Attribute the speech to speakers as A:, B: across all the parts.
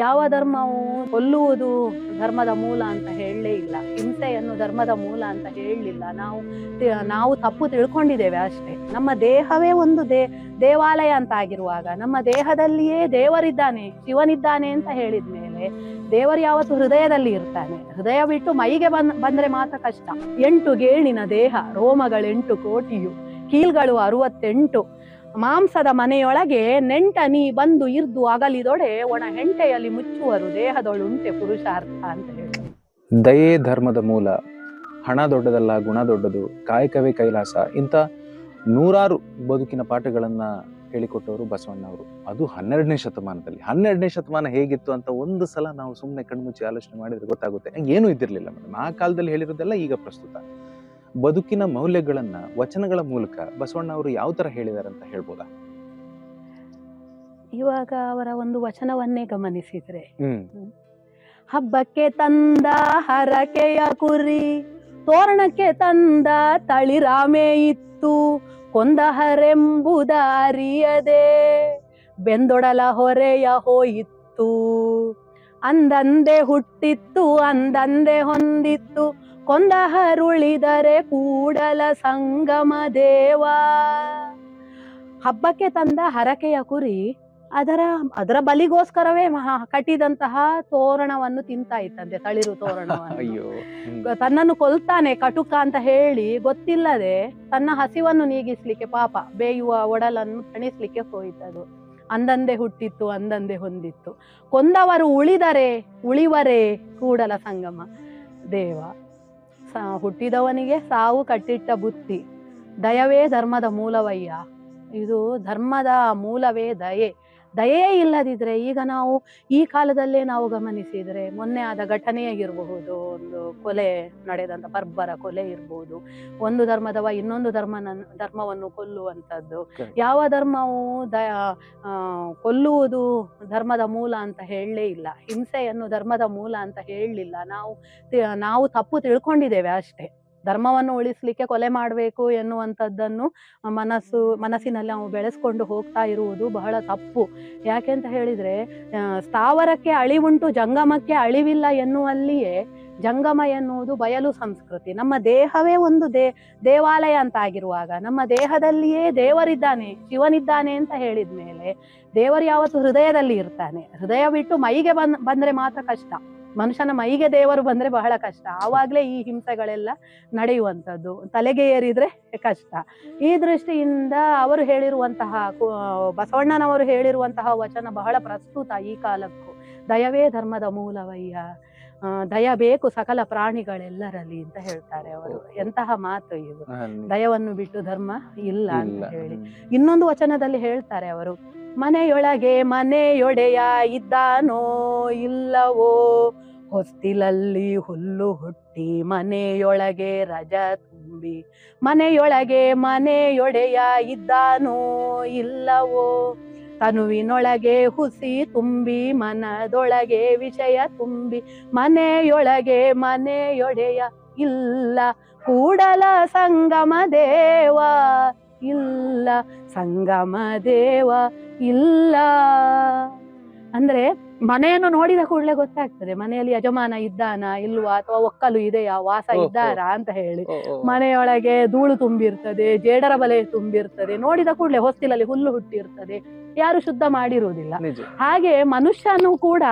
A: ಯಾವ ಧರ್ಮವು ಕೊಲ್ಲುವುದು ಧರ್ಮದ ಮೂಲ ಅಂತ ಹೇಳಲೇ ಇಲ್ಲ. ಹಿಂಸೆಯನ್ನು ಧರ್ಮದ ಮೂಲ ಅಂತ ಹೇಳಲಿಲ್ಲ. ನಾವು ನಾವು ತಪ್ಪು ತಿಳ್ಕೊಂಡಿದ್ದೇವೆ ಅಷ್ಟೇ. ನಮ್ಮ ದೇಹವೇ ಒಂದು ದೇ, ದೇವಾಲಯ ಅಂತ ಆಗಿರುವಾಗ ನಮ್ಮ ದೇಹದಲ್ಲಿಯೇ ದೇವರಿದ್ದಾನೆ, ಶಿವನಿದ್ದಾನೆ ಅಂತ ಹೇಳಿದ ಮೇಲೆ ದೇವರು ಯಾವತ್ತು ಹೃದಯದಲ್ಲಿ ಇರ್ತಾನೆ. ಹೃದಯ ಬಿಟ್ಟು ಮೈಗೆ ಬಂದ್, ಬಂದ್ರೆ ಮಾತ್ರ ಕಷ್ಟ. ಎಂಟು ಗೇಣಿನ ದೇಹ, ರೋಮಗಳೆಂಟು ಕೋಟಿಯು, ಕೀಲ್ಗಳು ಅರುವತ್ತೆಂಟು ಮಾಂಸದ ಮನೆಯೊಳಗೆ ನೆಂಟ ನೀ ಬಂದು ಇರ್ದು ಅಗಲಿದೊಡೆ, ಒಣ ಹೆಂಟೆಯಲ್ಲಿ ಮುಚ್ಚುವರು ದೇಹದೊಳುಂಟೆ ಪುರುಷಾರ್ಥ ಅಂತ ಹೇಳಿ
B: ದಯೆ ಧರ್ಮದ ಮೂಲ, ಹಣ ದೊಡ್ಡದಲ್ಲ ಗುಣ ದೊಡ್ಡದು, ಕಾಯಕವೇ ಕೈಲಾಸ. ಇಂಥ ನೂರಾರು ಬದುಕಿನ ಪಾಠಗಳನ್ನ ಹೇಳಿಕೊಟ್ಟವರು ಬಸವಣ್ಣವರು. ಅದು ಹನ್ನೆರಡನೇ ಶತಮಾನದಲ್ಲಿ. ಹನ್ನೆರಡನೇ ಶತಮಾನ ಹೇಗಿತ್ತು ಅಂತ ಒಂದು ಸಲ ನಾವು ಸುಮ್ಮನೆ ಕಣ್ಮುಚ್ಚಿ ಆಲೋಚನೆ ಮಾಡಿದ್ರೆ ಗೊತ್ತಾಗುತ್ತೆ. ಏನೂ ಇದ್ದಿರಲಿಲ್ಲ ಮೇಡಮ್ ಆ ಕಾಲದಲ್ಲಿ ಹೇಳಿರೋದೆಲ್ಲ ಈಗ ಪ್ರಸ್ತುತ. ಬದುಕಿನ ಮೌಲ್ಯಗಳನ್ನ ವಚನಗಳ ಮೂಲಕ ಬಸವಣ್ಣ ಅವರು ಯಾವ ತರ ಹೇಳಿದಾರೆ ಅಂತ ಹೇಳ್ಬೋದಾ?
A: ಇವಾಗ ಅವರ ಒಂದು ವಚನವನ್ನೇ ಗಮನಿಸಿದ್ರೆ. ಹಬ್ಬಕ್ಕೆ ತಂದ ಹರಕೆಯ ಕುರಿ ತೋರಣಕ್ಕೆ ತಂದ ತಳಿರಾಮೆ ಇತ್ತು ಕೊಂದಹರೆಂಬುದ ಅರಿಯದೆ ಬೆಂದೊಡಲ ಹೊರೆಯ ಹೋಯಿತ್ತು. ಅಂದಂದೆ ಹುಟ್ಟಿತ್ತು ಅಂದಂದೆ ಹೊಂದಿತ್ತು ಕೊಂದಹರುಳಿದರೆ ಕೂಡಲ ಸಂಗಮ ದೇವ. ಹಬ್ಬಕ್ಕೆ ತಂದ ಹರಕೆಯ ಕುರಿ ಅದರ ಅದರ ಬಲಿಗೋಸ್ಕರವೇ ಮಹಾ ಕಟ್ಟಿದಂತಹ ತೋರಣವನ್ನು ತಿಂತಾ ಇತ್ತಂತೆ ತಳಿರು ತೋರಣ
B: ಅಯ್ಯೋ
A: ತನ್ನನ್ನು ಕೊಲ್ತಾನೆ ಕಟುಕ ಅಂತ ಹೇಳಿ ಗೊತ್ತಿಲ್ಲದೆ ತನ್ನ ಹಸಿವನ್ನು ನೀಗಿಸ್ಲಿಕ್ಕೆ ಪಾಪ ಬೇಯುವ ಒಡಲನ್ನು ತಣಿಸ್ಲಿಕ್ಕೆ ಹೋಯಿತದು. ಅಂದಂದೆ ಹುಟ್ಟಿತ್ತು ಅಂದಂದೆ ಹೊಂದಿತ್ತು. ಕೊಂದವರು ಉಳಿದರೆ ಉಳಿವರೇ ಕೂಡಲ ಸಂಗಮ ದೇವ. ಹುಟ್ಟಿದವನಿಗೆ ಸಾವು ಕಟ್ಟಿಟ್ಟ ಬುತ್ತಿ ದಯವೇ ಧರ್ಮದ ಮೂಲವಯ್ಯ. ಇದು ಧರ್ಮದ ಮೂಲವೇ ದಯೆ. ದಯೆ ಇಲ್ಲದಿದ್ರೆ ಈಗ ನಾವು ಈ ಕಾಲದಲ್ಲೇ ನಾವು ಗಮನಿಸಿದ್ರೆ ಮೊನ್ನೆ ಆದ ಘಟನೆಯೇ ಇರಬಹುದು ಒಂದು ಕೊಲೆ ನಡೆದಂತ ಬರ್ಬರ ಕೊಲೆ ಇರಬಹುದು ಒಂದು ಧರ್ಮದವ ಇನ್ನೊಂದು ಧರ್ಮನ ಧರ್ಮವನ್ನು ಕೊಲ್ಲುವಂಥದ್ದು. ಯಾವ ಧರ್ಮವು ದ ಆ, ಕೊಲ್ಲುವುದು ಧರ್ಮದ ಮೂಲ ಅಂತ ಹೇಳಲೇ ಇಲ್ಲ. ಹಿಂಸೆಯನ್ನು ಧರ್ಮದ ಮೂಲ ಅಂತ ಹೇಳಲಿಲ್ಲ. ನಾವು ನಾವು ತಪ್ಪು ತಿಳ್ಕೊಂಡಿದ್ದೇವೆ ಅಷ್ಟೇ. ಧರ್ಮವನ್ನು ಉಳಿಸ್ಲಿಕ್ಕೆ ಕೊಲೆ ಮಾಡಬೇಕು ಎನ್ನುವಂಥದ್ದನ್ನು ಮನಸ್ಸು ಮನಸ್ಸಿನಲ್ಲಿ ನಾವು ಬೆಳೆಸ್ಕೊಂಡು ಹೋಗ್ತಾ ಇರುವುದು ಬಹಳ ತಪ್ಪು. ಯಾಕೆಂತ ಹೇಳಿದ್ರೆ ಸ್ಥಾವರಕ್ಕೆ ಅಳಿವುಂಟು ಜಂಗಮಕ್ಕೆ ಅಳಿವಿಲ್ಲ ಎನ್ನುವಲ್ಲಿಯೇ ಜಂಗಮ ಎನ್ನುವುದು ಬಯಲು ಸಂಸ್ಕೃತಿ. ನಮ್ಮ ದೇಹವೇ ಒಂದು ದೇ, ದೇವಾಲಯ ಅಂತ ಆಗಿರುವಾಗ ನಮ್ಮ ದೇಹದಲ್ಲಿಯೇ ದೇವರಿದ್ದಾನೆ, ಶಿವನಿದ್ದಾನೆ ಅಂತ ಹೇಳಿದ ಮೇಲೆ ದೇವರು ಯಾವತ್ತು ಹೃದಯದಲ್ಲಿ ಇರ್ತಾನೆ. ಹೃದಯ ಬಿಟ್ಟು ಮೈಗೆ ಬಂದ್, ಬಂದ್ರೆ ಮಾತ್ರ ಕಷ್ಟ. ಮನುಷ್ಯನ ಮೈಗೆ ದೇವರು ಬಂದ್ರೆ ಬಹಳ ಕಷ್ಟ. ಆವಾಗ್ಲೇ ಈ ಹಿಂಸೆಗಳೆಲ್ಲ ನಡೆಯುವಂಥದ್ದು. ತಲೆಗೆ ಏರಿದ್ರೆ ಕಷ್ಟ. ಈ ದೃಷ್ಟಿಯಿಂದ ಅವರು ಹೇಳಿರುವಂತಹ ಬಸವಣ್ಣನವರು ಹೇಳಿರುವಂತಹ ವಚನ ಬಹಳ ಪ್ರಸ್ತುತ ಈ ಕಾಲಕ್ಕೂ. ದಯವೇ ಧರ್ಮದ ಮೂಲವಯ್ಯ. ದಯ ಬೇಕು ಸಕಲ ಪ್ರಾಣಿಗಳೆಲ್ಲರಲ್ಲಿ ಅಂತ ಹೇಳ್ತಾರೆ ಅವರು. ಎಂತಹ ಮಾತು ಇದು. ದಯವನ್ನು ಬಿಟ್ಟು ಧರ್ಮ ಇಲ್ಲ ಅಂತ ಹೇಳಿ. ಇನ್ನೊಂದು ವಚನದಲ್ಲಿ ಹೇಳ್ತಾರೆ ಅವರು. ಮನೆಯೊಳಗೆ ಮನೆಯೊಡೆಯ ಇದ್ದಾನೋ ಇಲ್ಲವೋ? ಹೊಸ್ತಿಲಲ್ಲಿ ಹುಲ್ಲು ಹುಟ್ಟಿ ಮನೆಯೊಳಗೆ ರಜ ತುಂಬಿ ಮನೆಯೊಳಗೆ ಮನೆಯೊಡೆಯ ಇದ್ದಾನೋ ಇಲ್ಲವೋ? ತನುವಿನೊಳಗೆ ಹುಸಿ ತುಂಬಿ ಮನದೊಳಗೆ ವಿಷಯ ತುಂಬಿ ಮನೆಯೊಳಗೆ ಮನೆಯೊಡೆಯ ಇಲ್ಲ ಕೂಡಲ ಸಂಗಮ ದೇವ. ಇಲ್ಲ ಸಂಗಮ ದೇವ ಇಲ್ಲ. ಅಂದ್ರೆ ಮನೆಯನ್ನು ನೋಡಿದ ಕೂಡಲೇ ಗೊತ್ತಾಗ್ತದೆ ಮನೆಯಲ್ಲಿ ಯಜಮಾನ ಇದ್ದಾನ ಇಲ್ವಾ ಅಥವಾ ಒಕ್ಕಲು ಇದೆಯಾ ವಾಸ ಇದ್ದಾರಾ ಅಂತ ಹೇಳಿ. ಮನೆಯೊಳಗೆ ಧೂಳು ತುಂಬಿರ್ತದೆ ಜೇಡರ ಬಲೆ ತುಂಬಿರ್ತದೆ ನೋಡಿದ ಕೂಡಲೇ ಹೊಸ್ತಿಲಲ್ಲಿ ಹುಲ್ಲು ಹುಟ್ಟಿರ್ತದೆ. ಯಾರು ಶುದ್ಧ ಮಾಡಿರುವುದಿಲ್ಲ. ಹಾಗೆ ಮನುಷ್ಯನು ಕೂಡ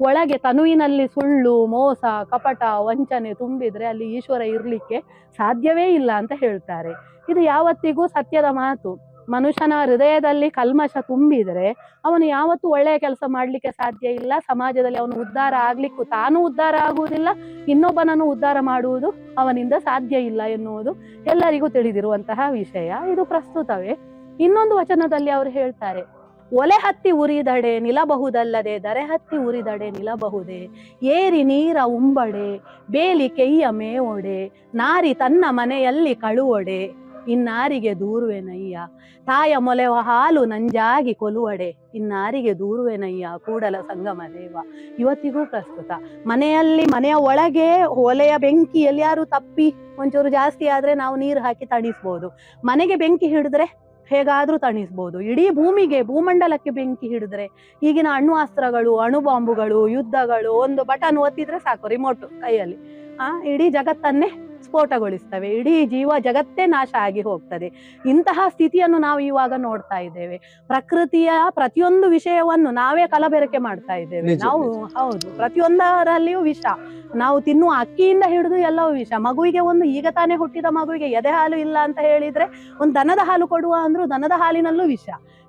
A: ಒಳಗೆ ತನುವಿನಲ್ಲಿ ಸುಳ್ಳು ಮೋಸ ಕಪಟ ವಂಚನೆ ತುಂಬಿದ್ರೆ ಅಲ್ಲಿ ಈಶ್ವರ ಇರ್ಲಿಕ್ಕೆ ಸಾಧ್ಯವೇ ಇಲ್ಲ ಅಂತ ಹೇಳ್ತಾರೆ. ಇದು ಯಾವತ್ತಿಗೂ ಸತ್ಯದ ಮಾತು. ಮನುಷ್ಯನ ಹೃದಯದಲ್ಲಿ ಕಲ್ಮಶ ತುಂಬಿದರೆ ಅವನು ಯಾವತ್ತೂ ಒಳ್ಳೆಯ ಕೆಲಸ ಮಾಡ್ಲಿಕ್ಕೆ ಸಾಧ್ಯ ಇಲ್ಲ. ಸಮಾಜದಲ್ಲಿ ಅವನು ಉದ್ಧಾರ ಆಗ್ಲಿಕ್ಕೂ ತಾನು ಉದ್ಧಾರ ಆಗುವುದಿಲ್ಲ. ಇನ್ನೊಬ್ಬನನ್ನು ಉದ್ಧಾರ ಮಾಡುವುದು ಅವನಿಂದ ಸಾಧ್ಯ ಇಲ್ಲ ಎನ್ನುವುದು ಎಲ್ಲರಿಗೂ ತಿಳಿದಿರುವಂತಹ ವಿಷಯ. ಇದು ಪ್ರಸ್ತುತವೇ. ಇನ್ನೊಂದು ವಚನದಲ್ಲಿ ಅವರು ಹೇಳ್ತಾರೆ. ಒಲೆ ಹತ್ತಿ ಉರಿದಡೆ ನಿಲಬಹುದಲ್ಲದೆ ದರೆ ಹತ್ತಿ ಉರಿದಡೆ ನಿಲ್ಲಬಹುದೇ ಏರಿ ನೀರ ಉಂಬಡೆ, ಬೇಲಿ ಕೆಯ್ಯ ಮೇವೊಡೆ, ನಾರಿ ತನ್ನ ಮನೆಯಲ್ಲಿ ಕಳುವೊಡೆ. ಇನ್ನಾರಿಗೆ ದೂರುವೆನಯ್ಯ, ತಾಯ ಮೊಲೆವ ಹಾಲು ನಂಜಾಗಿ ಕೊಲುವಡೆ. ಇನ್ನಾರಿಗೆ ದೂರುವೆನಯ್ಯ, ಕೂಡಲ ಸಂಗಮ ದೇವ. ಇವತ್ತಿಗೂ ಪ್ರಸ್ತುತ. ಮನೆಯಲ್ಲಿ, ಮನೆಯ ಒಳಗೆ, ಒಲೆಯ ಬೆಂಕಿ ಎಲ್ಲಿಯಾರು ತಪ್ಪಿ? ಒಂಚೂರು ಜಾಸ್ತಿ ಆದ್ರೆ ನಾವು ನೀರು ಹಾಕಿ ತಣಿಸ್ಬೋದು. ಮನೆಗೆ ಬೆಂಕಿ ಹಿಡಿದ್ರೆ? ಹೇಗಾದ್ರೂ ತಣಿಸ್ಬೋದು. ಇಡೀ ಭೂಮಿಗೆ ಭೂಮಂಡಲಕ್ಕೆ ಬೆಂಕಿ ಹಿಡಿದ್ರೆ ಈಗಿನ ಅಣು ಅಸ್ತ್ರಗಳು, ಅಣು ಬಾಂಬುಗಳು, ಯುದ್ಧಗಳು, ಒಂದು ಬಟನ್ ಒತ್ತಿದ್ರೆ ಸಾಕು ರಿಮೋಟ್ ಕೈಯಲ್ಲಿ. ಆ, ಇಡೀ ಜಗತ್ತನ್ನೇ ಸ್ಫೋಟಗೊಳಿಸ್ತವೆ ಇಡೀ ಜೀವ ಜಗತ್ತೇ ನಾಶ ಆಗಿ ಹೋಗ್ತದೆ. ಇಂತಹ ಸ್ಥಿತಿಯನ್ನು ನಾವು ಇವಾಗ ನೋಡ್ತಾ ಇದ್ದೇವೆ. ಪ್ರಕೃತಿಯ ಪ್ರತಿಯೊಂದು ವಿಷಯವನ್ನು ನಾವೇ ಕಲಬೆರಕೆ ಮಾಡ್ತಾ ಇದ್ದೇವೆ. ನಾವು ಹೌದು ಪ್ರತಿಯೊಂದರಲ್ಲಿಯೂ ವಿಷ. ನಾವು ತಿನ್ನುವ ಅಕ್ಕಿಯಿಂದ ಹಿಡಿದು ಎಲ್ಲವೂ ವಿಷ. ಮಗುವಿಗೆ ಒಂದು ಈಗ ತಾನೇ ಹುಟ್ಟಿದ ಮಗುವಿಗೆ ಎದೆ ಹಾಲು ಇಲ್ಲ ಅಂತ ಹೇಳಿದ್ರೆ ಒಂದು ದನದ ಹಾಲು ಕೊಡುವ ಅಂದ್ರೂ ದನದ ಹಾಲಿನಲ್ಲೂ ವಿಷ.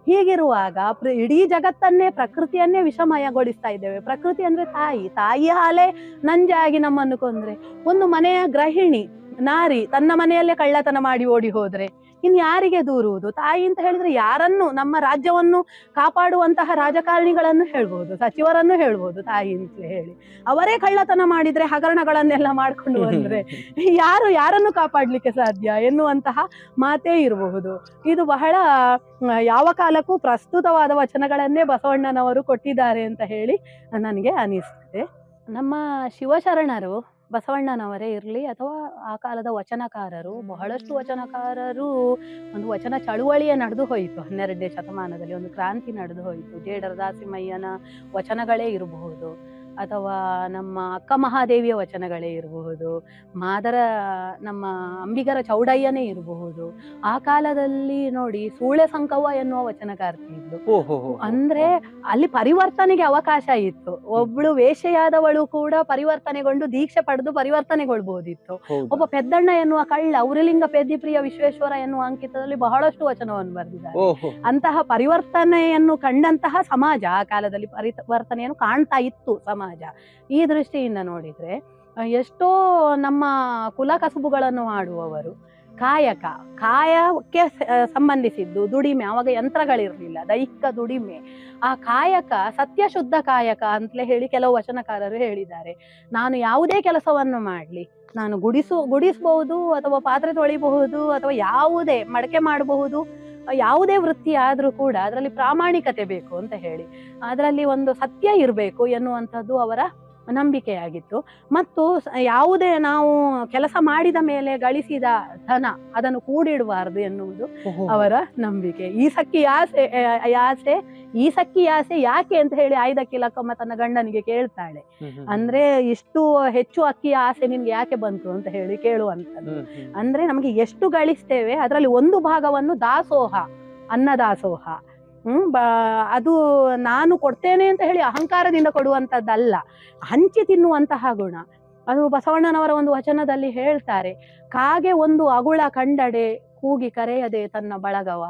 A: ಹೀಗಿರುವಾಗ ಇಡೀ ಜಗತ್ತನ್ನೇ ಪ್ರಕೃತಿಯನ್ನೇ ವಿಷಮಯಗೊಳಿಸ್ತಾ ಇದ್ದೇವೆ. ಪ್ರಕೃತಿ ಅಂದ್ರೆ ತಾಯಿ. ತಾಯಿ ಹಾಲೇ ನಂಜಾಗಿ ನಮ್ಮನ್ನು ಕೊಂದ್ರೆ. ಒಂದು ಮನೆಯ ಗೃಹಿಣಿ, ನಾರಿ, ತನ್ನ ಮನೆಯಲ್ಲೇ ಕಳ್ಳತನ ಮಾಡಿ ಓಡಿ ಹೋದ್ರೆ. ಇನ್ ಯಾರಿಗೆ ದೂರುವುದು? ತಾಯಿ ಅಂತ ಹೇಳಿದ್ರೆ ಯಾರನ್ನು ನಮ್ಮ ರಾಜ್ಯವನ್ನು ಕಾಪಾಡುವಂತಹ ರಾಜಕಾರಣಿಗಳನ್ನು ಹೇಳ್ಬೋದು ಸಚಿವರನ್ನು ಹೇಳ್ಬೋದು ತಾಯಿ ಅಂತ ಹೇಳಿ. ಅವರೇ ಕಳ್ಳತನ ಮಾಡಿದ್ರೆ ಹಗರಣಗಳನ್ನೆಲ್ಲ ಮಾಡ್ಕೊಂಡು ಬಂದ್ರೆ ಯಾರು ಯಾರನ್ನು ಕಾಪಾಡ್ಲಿಕ್ಕೆ ಸಾಧ್ಯ ಎನ್ನುವಂತಹ ಮಾತೇ ಇರಬಹುದು. ಇದು ಬಹಳ ಯಾವ ಕಾಲಕ್ಕೂ ಪ್ರಸ್ತುತವಾದ ವಚನಗಳನ್ನೇ ಬಸವಣ್ಣನವರು ಕೊಟ್ಟಿದ್ದಾರೆ ಅಂತ ಹೇಳಿ ನನಗೆ ಅನಿಸ್ತದೆ. ನಮ್ಮ ಶಿವಶರಣರು ಬಸವಣ್ಣನವರೇ ಇರಲಿ ಅಥವಾ ಆ ಕಾಲದ ವಚನಕಾರರು, ಬಹಳಷ್ಟು ವಚನಕಾರರು ಒಂದು ವಚನ ಚಳುವಳಿಯ ನಡೆದು ಹೋಯಿತು. ಹನ್ನೆರಡನೇ ಶತಮಾನದಲ್ಲಿ ಒಂದು ಕ್ರಾಂತಿ ನಡೆದು ಹೋಯಿತು. ಜೇಡರ ದಾಸಿಮಯ್ಯನ ವಚನಗಳೇ ಇರಬಹುದು. ಅಥವಾ ನಮ್ಮ ಅಕ್ಕ ಮಹಾದೇವಿಯ ವಚನಗಳೇ ಇರಬಹುದು ಮಾದರ ನಮ್ಮ ಅಂಬಿಗರ ಚೌಡಯ್ಯನೇ ಇರಬಹುದು ಆ ಕಾಲದಲ್ಲಿ ನೋಡಿ ಸೂಳೆ ಸಂಕವ್ವ ಎನ್ನುವ ವಚನಕಾರ್ತಿ ಇದ್ಲು ಅಂದ್ರೆ ಅಲ್ಲಿ ಪರಿವರ್ತನೆಗೆ ಅವಕಾಶ ಇತ್ತು. ಒಬ್ಳು ವೇಷೆಯಾದವಳು ಕೂಡ ಪರಿವರ್ತನೆಗೊಂಡು ದೀಕ್ಷೆ ಪಡೆದು ಪರಿವರ್ತನೆಗೊಳ್ಬಹುದಿತ್ತು ಒಬ್ಬ ಪೆದ್ದಣ್ಣ ಎನ್ನುವ ಕಳ್ಳ ಉರಿಲಿಂಗ ಪೆದ್ದಿಪ್ರಿಯ ವಿಶ್ವೇಶ್ವರ ಎನ್ನುವ ಅಂಕಿತದಲ್ಲಿ ಬಹಳಷ್ಟು ವಚನವನ್ನು ಬರೆದಿದ್ದಾರೆ. ಅಂತಹ ಪರಿವರ್ತನೆಯನ್ನು ಕಂಡಂತಹ ಸಮಾಜ ಆ ಕಾಲದಲ್ಲಿ ಪರಿವರ್ತನೆಯನ್ನು ಕಾಣ್ತಾ ಇತ್ತು ಸಮಾಜ. ಈ ದೃಷ್ಟಿಯಿಂದ ನೋಡಿದರೆ ಎಷ್ಟೋ ನಮ್ಮ ಕುಲ ಕಸುಬುಗಳನ್ನು ಮಾಡುವವರು ಕಾಯಕ, ಕಾಯಕ್ಕೆ ಸಂಬಂಧಿಸಿದ್ದು ದುಡಿಮೆ ಆವಾಗ ಯಂತ್ರಗಳಿರಲಿಲ್ಲ, ದೈಹಿಕ ದುಡಿಮೆ. ಆ ಕಾಯಕ ಸತ್ಯ ಶುದ್ಧ ಕಾಯಕ ಅಂತಲೇ ಹೇಳಿ ಕೆಲವು ವಚನಕಾರರು ಹೇಳಿದ್ದಾರೆ. ನಾನು ಯಾವುದೇ ಕೆಲಸವನ್ನು ಮಾಡಲಿ, ನಾನು ಗುಡಿಸು ಗುಡಿಸಬಹುದು ಅಥವಾ ಪಾತ್ರೆ ತೊಳಿಬಹುದು ಅಥವಾ ಯಾವುದೇ, ಮಡಕೆ ಮಾಡಬಹುದು ಯಾವುದೇ ವೃತ್ತಿ ಆದರೂ ಕೂಡ ಅದರಲ್ಲಿ ಪ್ರಾಮಾಣಿಕತೆ ಬೇಕು ಅಂತ ಹೇಳಿ. ಅದರಲ್ಲಿ ಒಂದು ಸತ್ಯ ಇರಬೇಕು ಎನ್ನುವಂಥದ್ದು ಅವರ ನಂಬಿಕೆಯಾಗಿತ್ತು. ಮತ್ತು ಯಾವುದೇ ನಾವು ಕೆಲಸ ಮಾಡಿದ ಮೇಲೆ ಗಳಿಸಿದ ಧನ ಅದನ್ನು ಕೂಡಿಡಬಾರದು ಎನ್ನುವುದು ಅವರ ನಂಬಿಕೆ. ಈ ಸಕ್ಕಿ ಆಸೆ ಆಸೆ ಈ ಸಕ್ಕಿ ಆಸೆ ಯಾಕೆ ಅಂತ ಹೇಳಿ ಆಯ್ದಕ್ಕಿ ಲಕ್ಕಮ್ಮ ತನ್ನ ಗಂಡನಿಗೆ ಕೇಳ್ತಾಳೆ. ಅಂದ್ರೆ ಇಷ್ಟು ಹೆಚ್ಚು ಅಕ್ಕಿಯ ಆಸೆ ನಿನ್ಗೆ ಯಾಕೆ ಬಂತು ಅಂತ ಹೇಳಿ ಕೇಳುವಂಥದ್ದು. ಅಂದ್ರೆ ನಮಗೆ ಎಷ್ಟು ಗಳಿಸ್ತೇವೆ ಅದರಲ್ಲಿ ಒಂದು ಭಾಗವನ್ನು ದಾಸೋಹ ಅನ್ನದಾಸೋಹ. ಹ್ಮ್ ಬಾ ಅದು ನಾನು ಕೊಡ್ತೇನೆ ಅಂತ ಹೇಳಿ ಅಹಂಕಾರದಿಂದ ಕೊಡುವಂತದ್ದಲ್ಲ ಹಂಚಿ ತಿನ್ನುವಂತಹ ಗುಣ. ಅದು ಬಸವಣ್ಣನವರ ಒಂದು ವಚನದಲ್ಲಿ ಹೇಳ್ತಾರೆ ಕಾಗೆ ಒಂದು ಅಗುಳ ಕಂಡಡೆ ಕೂಗಿ ಕರೆಯದೆ ತನ್ನ ಬಳಗವ.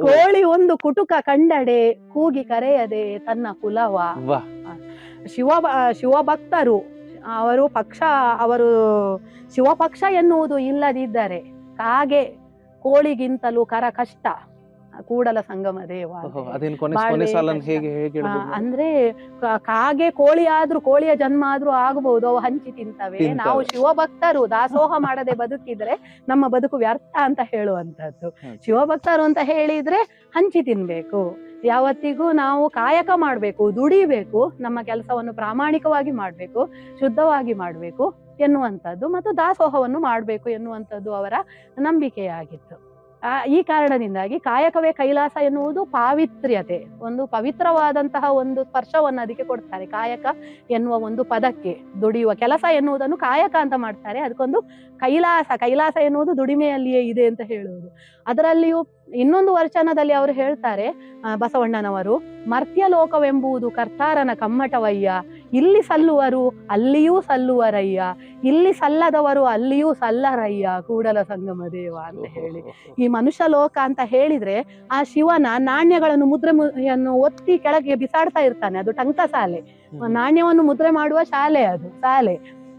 A: ಕೋಳಿ ಒಂದು ಕುಟುಕ ಕಂಡಡೆ ಕೂಗಿ ಕರೆಯದೆ ತನ್ನ ಕುಲವ. ಶಿವ ಶಿವಭಕ್ತರು ಅವರು ಪಕ್ಷ ಅವರು ಶಿವಪಕ್ಷ ಎನ್ನುವುದು ಇಲ್ಲದಿದ್ದರೆ ಕಾಗೆ ಕೋಳಿಗಿಂತಲೂ ಕರ ಕಷ್ಟ ಕೂಡಲ ಸಂಗಮ ದೇವ ಅಂದ್ರೆ ಕಾಗೆ ಕೋಳಿ ಆದ್ರೂ ಕೋಳಿಯ ಜನ್ಮ ಆದ್ರೂ ಆಗಬಹುದು ಅವು ಹಂಚಿ ತಿಂತವೆ. ನಾವು ಶಿವಭಕ್ತರು ದಾಸೋಹ ಮಾಡದೆ ಬದುಕಿದ್ರೆ ನಮ್ಮ ಬದುಕು ವ್ಯರ್ಥ ಅಂತ ಹೇಳುವಂತದ್ದು. ಶಿವಭಕ್ತರು ಅಂತ ಹೇಳಿದ್ರೆ ಹಂಚಿ ತಿನ್ಬೇಕು. ಯಾವತ್ತಿಗೂ ನಾವು ಕಾಯಕ ಮಾಡ್ಬೇಕು ದುಡಿಬೇಕು ನಮ್ಮ ಕೆಲಸವನ್ನು ಪ್ರಾಮಾಣಿಕವಾಗಿ ಮಾಡ್ಬೇಕು ಶುದ್ಧವಾಗಿ ಮಾಡ್ಬೇಕು ಎನ್ನುವಂಥದ್ದು ಮತ್ತು ದಾಸೋಹವನ್ನು ಮಾಡ್ಬೇಕು ಎನ್ನುವಂಥದ್ದು ಅವರ ನಂಬಿಕೆಯಾಗಿತ್ತು. ಈ ಕಾರಣದಿಂದಾಗಿ ಕಾಯಕವೇ ಕೈಲಾಸ ಎನ್ನುವುದು ಪಾವಿತ್ರ್ಯತೆ, ಒಂದು ಪವಿತ್ರವಾದಂತಹ ಒಂದು ಸ್ಪರ್ಶವನ್ನು ಅದಕ್ಕೆ ಕೊಡ್ತಾರೆ. ಕಾಯಕ ಎನ್ನುವ ಒಂದು ಪದಕ್ಕೆ ದುಡಿಯುವ ಕೆಲಸ ಎನ್ನುವುದನ್ನು ಕಾಯಕ ಅಂತ ಮಾಡ್ತಾರೆ. ಅದಕ್ಕೊಂದು ಕೈಲಾಸ ಕೈಲಾಸ ಎನ್ನುವುದು ದುಡಿಮೆಯಲ್ಲಿಯೇ ಇದೆ ಅಂತ ಹೇಳುವುದು. ಅದರಲ್ಲಿಯೂ ಇನ್ನೊಂದು ವರ್ಷನದಲ್ಲಿ ಅವರು ಹೇಳ್ತಾರೆ ಬಸವಣ್ಣನವರು ಮರ್ತ್ಯ ಲೋಕವೆಂಬುದು ಕರ್ತಾರನ ಕಮ್ಮಟವಯ್ಯ ಇಲ್ಲಿ ಸಲ್ಲುವರು ಅಲ್ಲಿಯೂ ಸಲ್ಲುವರಯ್ಯ ಇಲ್ಲಿ ಸಲ್ಲದವರು ಅಲ್ಲಿಯೂ ಸಲ್ಲರಯ್ಯ ಕೂಡಲ ಸಂಗಮ ದೇವ ಅಂತ ಹೇಳಿ. ಈ ಮನುಷ್ಯ ಲೋಕ ಅಂತ ಹೇಳಿದ್ರೆ ಆ ಶಿವನ ನಾಣ್ಯಗಳನ್ನು ಮುದ್ರೆ ಒತ್ತಿ ಕೆಳಗೆ ಬಿಸಾಡ್ತಾ ಇರ್ತಾನೆ ಅದು ಟಂಕಸಾಲೆ. ನಾಣ್ಯವನ್ನು ಮುದ್ರೆ ಮಾಡುವ ಶಾಲೆ ಅದು ಶಾಲೆ.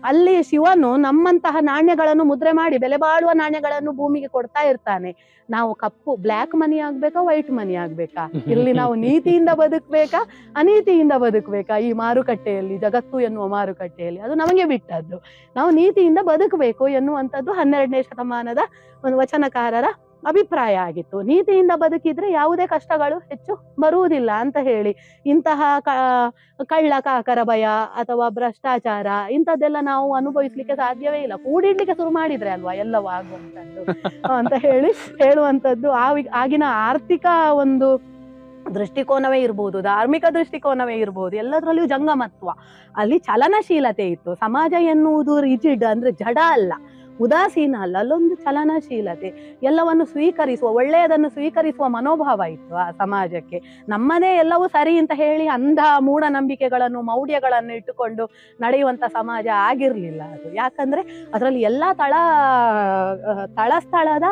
A: ಅಲ್ಲಿ ಶಿವನು ನಮ್ಮಂತಹ ನಾಣ್ಯಗಳನ್ನು ಮುದ್ರೆ ಮಾಡಿ ಬೆಲೆ ಬಾಳುವ ನಾಣ್ಯಗಳನ್ನು ಭೂಮಿಗೆ ಕೊಡ್ತಾ ಇರ್ತಾನೆ. ನಾವು ಕಪ್ಪು ಬ್ಲ್ಯಾಕ್ ಮನಿ ಆಗ್ಬೇಕಾ, ವೈಟ್ ಮನಿ ಆಗ್ಬೇಕಾ? ಇಲ್ಲಿ ನಾವು ನೀತಿಯಿಂದ ಬದುಕ್ಬೇಕಾ, ಅನೀತಿಯಿಂದ ಬದುಕ್ಬೇಕಾ? ಈ ಮಾರುಕಟ್ಟೆಯಲ್ಲಿ, ಜಗತ್ತು ಎನ್ನುವ ಮಾರುಕಟ್ಟೆಯಲ್ಲಿ ಅದು ನಮಗೆ ಬಿಟ್ಟದ್ದು. ನಾವು ನೀತಿಯಿಂದ ಬದುಕಬೇಕು ಎನ್ನುವಂಥದ್ದು ಹನ್ನೆರಡನೇ ಶತಮಾನದ ಒಂದು ವಚನಕಾರರ ಅಭಿಪ್ರಾಯ ಆಗಿತ್ತು. ನೀತಿಯಿಂದ ಬದುಕಿದ್ರೆ ಯಾವುದೇ ಕಷ್ಟಗಳು ಹೆಚ್ಚು ಬರುವುದಿಲ್ಲ ಅಂತ ಹೇಳಿ. ಇಂತಹ ಕ- ಕಳ್ಳ ಕಾಕರ ಭಯ ಅಥವಾ ಭ್ರಷ್ಟಾಚಾರ ಇಂಥದ್ದೆಲ್ಲ ನಾವು ಅನುಭವಿಸ್ಲಿಕ್ಕೆ ಸಾಧ್ಯವೇ ಇಲ್ಲ. ಕೂಡಿಡ್ಲಿಕ್ಕೆ ಶುರು ಮಾಡಿದ್ರೆ ಅಲ್ವಾ ಎಲ್ಲವೂ ಆಗುವಂಥದ್ದು ಅಂತ ಹೇಳಿ ಹೇಳುವಂಥದ್ದು ಆಗಿನ ಆರ್ಥಿಕ ಒಂದು ದೃಷ್ಟಿಕೋನವೇ ಇರ್ಬೋದು ಧಾರ್ಮಿಕ ದೃಷ್ಟಿಕೋನವೇ ಇರ್ಬೋದು ಎಲ್ಲದರಲ್ಲಿಯೂ ಜಂಗಮತ್ವ. ಅಲ್ಲಿ ಚಲನಶೀಲತೆ ಇತ್ತು. ಸಮಾಜ ಎನ್ನುವುದು ರಿಜಿಡ್ ಅಂದ್ರೆ ಜಡ ಅಲ್ಲ. ಉದಾಸೀನ ಅಲ್ಲ ಅಲ್ಲೊಂದು ಚಲನಶೀಲತೆ, ಎಲ್ಲವನ್ನು ಸ್ವೀಕರಿಸುವ, ಒಳ್ಳೆಯದನ್ನು ಸ್ವೀಕರಿಸುವ ಮನೋಭಾವ ಇತ್ತು ಆ ಸಮಾಜಕ್ಕೆ. ನಮ್ಮದೇ ಎಲ್ಲವೂ ಸರಿ ಅಂತ ಹೇಳಿ ಅಂಧ ಮೂಢನಂಬಿಕೆಗಳನ್ನು, ಮೌಢ್ಯಗಳನ್ನು ಇಟ್ಟುಕೊಂಡು ನಡೆಯುವಂತ ಸಮಾಜ ಆಗಿರ್ಲಿಲ್ಲ ಅದು. ಯಾಕಂದ್ರೆ ಅದರಲ್ಲಿ ಎಲ್ಲಾ ತಳ ತಳಸ್ಥಳದ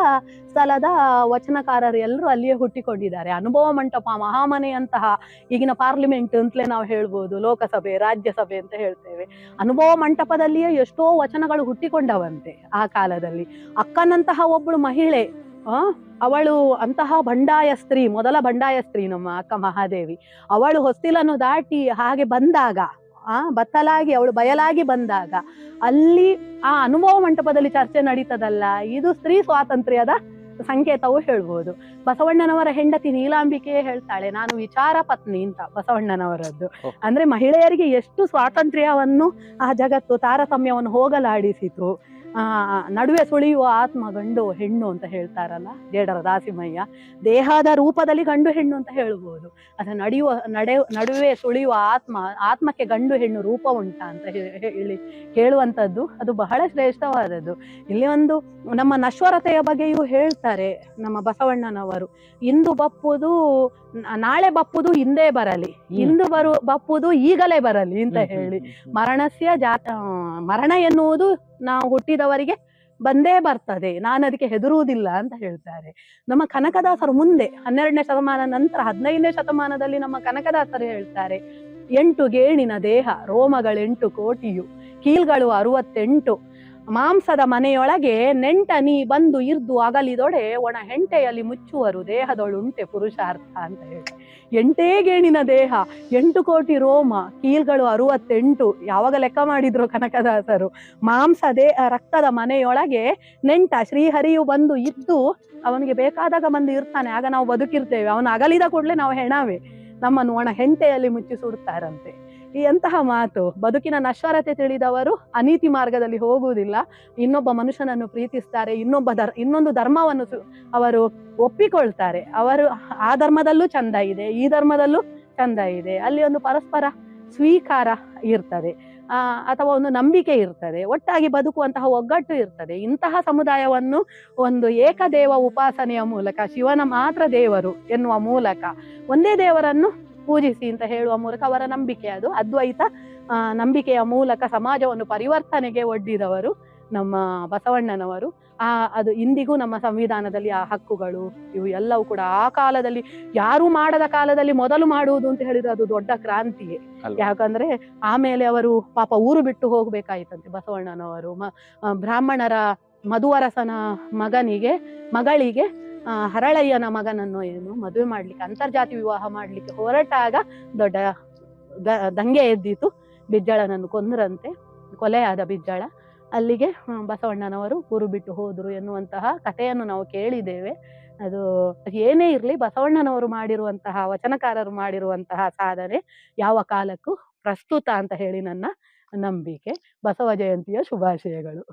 A: ಸ್ಥಳದ ವಚನಕಾರರು ಎಲ್ಲರೂ ಅಲ್ಲಿಯೇ ಹುಟ್ಟಿಕೊಂಡಿದ್ದಾರೆ. ಅನುಭವ ಮಂಟಪ, ಮಹಾಮನೆಯಂತಹ ಈಗಿನ ಪಾರ್ಲಿಮೆಂಟ್ ಅಂತಲೇ ನಾವು ಹೇಳ್ಬೋದು, ಲೋಕಸಭೆ, ರಾಜ್ಯಸಭೆ ಅಂತ ಹೇಳ್ತೇವೆ. ಅನುಭವ ಮಂಟಪದಲ್ಲಿಯೇ ಎಷ್ಟೋ ವಚನಗಳು ಹುಟ್ಟಿಕೊಂಡವಂತೆ. ಕಾಲದಲ್ಲಿ. ಅಕ್ಕನಂತಹ ಒಬ್ಬಳು ಮಹಿಳೆ ಆ ಅವಳು ಅಂತಹ ಬಂಡಾಯ ಸ್ತ್ರೀ ಮೊದಲ ಬಂಡಾಯ ಸ್ತ್ರೀ ನಮ್ಮ ಅಕ್ಕ ಮಹಾದೇವಿ. ಅವಳು ಹೊಸ್ತಿಲನ್ನು ದಾಟಿ ಹಾಗೆ ಬಂದಾಗ ಆ ಬತ್ತಲಾಗಿ ಅವಳು ಬಯಲಾಗಿ ಬಂದಾಗ ಅಲ್ಲಿ ಆ ಅನುಭವ ಮಂಟಪದಲ್ಲಿ ಚರ್ಚೆ ನಡೀತದಲ್ಲ ಇದು ಸ್ತ್ರೀ ಸ್ವಾತಂತ್ರ್ಯದ ಸಂಕೇತವು ಹೇಳ್ಬೋದು. ಬಸವಣ್ಣನವರ ಹೆಂಡತಿ ನೀಲಾಂಬಿಕೆ ಹೇಳ್ತಾಳೆ ನಾನು ವಿಚಾರ ಪತ್ನಿ ಅಂತ ಬಸವಣ್ಣನವರದ್ದು. ಅಂದ್ರೆ ಮಹಿಳೆಯರಿಗೆ ಎಷ್ಟು ಸ್ವಾತಂತ್ರ್ಯವನ್ನು ಆ ಜಗತ್ತು ತಾರತಮ್ಯವನ್ನು ಹೋಗಲಾಡಿಸಿತು. ಆ ನಡುವೆ ಸುಳಿಯುವ ಆತ್ಮ ಗಂಡು ಹೆಣ್ಣು ಅಂತ ಹೇಳ್ತಾರಲ್ಲ ಜೇಡರ ದಾಸಿಮಯ್ಯ. ದೇಹದ ರೂಪದಲ್ಲಿ ಗಂಡು ಹೆಣ್ಣು ಅಂತ ಹೇಳ್ಬೋದು. ಅದ ನಡೆಯುವ ನಡೆ ನಡುವೆ ಸುಳಿಯುವ ಆತ್ಮ ಆತ್ಮಕ್ಕೆ ಗಂಡು ಹೆಣ್ಣು ರೂಪ ಉಂಟ ಅಂತ ಹೇಳಿ ಹೇಳುವಂಥದ್ದು. ಅದು ಬಹಳ ಶ್ರೇಷ್ಠವಾದದ್ದು. ಇಲ್ಲಿ ಒಂದು ನಮ್ಮ ನಶ್ವರತೆಯ ಬಗ್ಗೆಯೂ ಹೇಳ್ತಾರೆ ನಮ್ಮ ಬಸವಣ್ಣನವರು. ಇಂದು ಬಪ್ಪುದು ನಾಳೆ ಬಪ್ಪುದು ಹಿಂದೆ ಬರಲಿ. ಇಂದು ಬರು ಬಪ್ಪುದು ಈಗಲೇ ಬರಲಿ ಅಂತ ಹೇಳಿ. ಮರಣಸ್ಯ ಜಾತ ಮರಣ ಎನ್ನುವುದು ನಾವು ಹುಟ್ಟಿದವರಿಗೆ ಬಂದೇ ಬರ್ತದೆ, ನಾನು ಅದಕ್ಕೆ ಹೆದರುವುದಿಲ್ಲ ಅಂತ ಹೇಳ್ತಾರೆ. ನಮ್ಮ ಕನಕದಾಸರು ಮುಂದೆ, ಹನ್ನೆರಡನೇ ಶತಮಾನ ನಂತರ, ಹದಿನೈದನೇ ಶತಮಾನದಲ್ಲಿ ನಮ್ಮ ಕನಕದಾಸರು ಹೇಳ್ತಾರೆ, ಎಂಟು ಗೇಣಿನ ದೇಹ, ರೋಮಗಳೆಂಟು ಕೋಟಿಯು, ಕೀಲ್ಗಳು ಅರುವತ್ತೆಂಟು, ಮಾಂಸದ ಮನೆಯೊಳಗೆ ನೆಂಟ ನೀ ಬಂದು ಇರ್ದು ಅಗಲಿದೊಡೆ, ಒಣ ಹೆಂಟೆಯಲ್ಲಿ ಮುಚ್ಚುವರು, ದೇಹದೊಳುಂಟೆ ಪುರುಷಾರ್ಥ ಅಂತ ಹೇಳಿ ಎಂಟೇ ಗೇಣಿನ ದೇಹ, ಎಂಟು ಕೋಟಿ ರೋಮ, ಕೀಲ್ಗಳು ಅರುವತ್ತೆಂಟು. ಯಾವಾಗ ಲೆಕ್ಕ ಮಾಡಿದ್ರು ಕನಕದಾಸರು? ಮಾಂಸ ದೇಹ ರಕ್ತದ ಮನೆಯೊಳಗೆ ನೆಂಟ ಶ್ರೀಹರಿಯು ಬಂದು ಇದ್ದು ಅವನಿಗೆ ಬೇಕಾದಾಗ ಬಂದು ಇರ್ತಾನೆ. ಆಗ ನಾವು ಬದುಕಿರ್ತೇವೆ. ಅವನ ಅಗಲಿದ ಕೂಡಲೇ ನಾವು ಹೆಣವೇ. ನಮ್ಮನ್ನು ಒಣ ಹೆಂಟೆಯಲ್ಲಿ ಮುಚ್ಚಿ ಸುಡ್ತಾರಂತೆ ಈ ಎಂತಹ ಮಾತು ಬದುಕಿನ ನಶ್ವರತೆ ತಿಳಿದವರು ಅನೀತಿ ಮಾರ್ಗದಲ್ಲಿ ಹೋಗುವುದಿಲ್ಲ. ಇನ್ನೊಬ್ಬ ಮನುಷ್ಯನನ್ನು ಪ್ರೀತಿಸ್ತಾರೆ, ಇನ್ನೊಬ್ಬ ಧರ್, ಇನ್ನೊಂದು ಧರ್ಮವನ್ನು ಅವರು ಒಪ್ಪಿಕೊಳ್ತಾರೆ. ಅವರು ಆ ಧರ್ಮದಲ್ಲೂ ಚಂದ ಇದೆ, ಈ ಧರ್ಮದಲ್ಲೂ ಚಂದ ಇದೆ. ಅಲ್ಲಿ ಒಂದು ಪರಸ್ಪರ ಸ್ವೀಕಾರ ಇರ್ತದೆ ಅಥವಾ ಒಂದು ನಂಬಿಕೆ ಇರ್ತದೆ. ಒಟ್ಟಾಗಿ ಬದುಕುವಂತಹ ಒಗ್ಗಟ್ಟು ಇರ್ತದೆ. ಇಂತಹ ಸಮುದಾಯವನ್ನು ಒಂದು ಏಕದೇವ ಉಪಾಸನೆಯ ಮೂಲಕ, ಶಿವನ ಮಾತ್ರ ದೇವರು ಎನ್ನುವ ಮೂಲಕ, ಒಂದೇ ದೇವರನ್ನು ಪೂಜಿಸಿ ಅಂತ ಹೇಳುವ ಮೂಲಕ ಅವರ ನಂಬಿಕೆ ಅದು. ಅದ್ವೈತ ಆ, ನಂಬಿಕೆಯ ಮೂಲಕ ಸಮಾಜವನ್ನು ಪರಿವರ್ತನೆಗೆ ಒಡ್ಡಿದವರು ನಮ್ಮ ಬಸವಣ್ಣನವರು. ಆ ಅದು ಇಂದಿಗೂ ನಮ್ಮ ಸಂವಿಧಾನದಲ್ಲಿ ಆ ಹಕ್ಕುಗಳು ಇವು ಎಲ್ಲವೂ ಕೂಡ ಆ ಕಾಲದಲ್ಲಿ ಯಾರು ಮಾಡದ ಕಾಲದಲ್ಲಿ ಮೊದಲು ಮಾಡುವುದು ಅಂತ ಹೇಳಿದ್ರೆ ಅದು ದೊಡ್ಡ ಕ್ರಾಂತಿಯೇ. ಯಾಕಂದ್ರೆ ಆಮೇಲೆ ಅವರು ಪಾಪ ಊರು ಬಿಟ್ಟು ಹೋಗ್ಬೇಕಾಯ್ತಂತೆ ಬಸವಣ್ಣನವರು. ಬ್ರಾಹ್ಮಣರ ಮಧುವರಸನ ಮಗನಿಗೆ ಮಗಳಿಗೆ ಹರಳಯ್ಯನ ಮಗನನ್ನು ಏನು ಮದುವೆ ಮಾಡ್ಲಿಕ್ಕೆ, ಅಂತರ್ಜಾತಿ ವಿವಾಹ ಮಾಡ್ಲಿಕ್ಕೆ ಹೊರಟಾಗ ದೊಡ್ಡ ದಂಗೆ ಎದ್ದಿತು. ಬಿಜ್ಜಳನನ್ನು ಕೊಂದ್ರಂತೆ, ಕೊಲೆಯಾದ ಬಿಜ್ಜಳ. ಅಲ್ಲಿಗೆ ಬಸವಣ್ಣನವರು ಊರು ಬಿಟ್ಟು ಹೋದರು ಎನ್ನುವಂತಹ ಕಥೆಯನ್ನು ನಾವು ಕೇಳಿದ್ದೇವೆ. ಅದು ಏನೇ ಇರಲಿ ಬಸವಣ್ಣನವರು ಮಾಡಿರುವಂತಹ, ವಚನಕಾರರು ಮಾಡಿರುವಂತಹ ಸಾಧನೆ ಯಾವ ಕಾಲಕ್ಕೂ ಪ್ರಸ್ತುತ ಅಂತ ಹೇಳಿ ನನ್ನ ನಂಬಿಕೆ. ಬಸವ ಜಯಂತಿಯ ಶುಭಾಶಯಗಳು.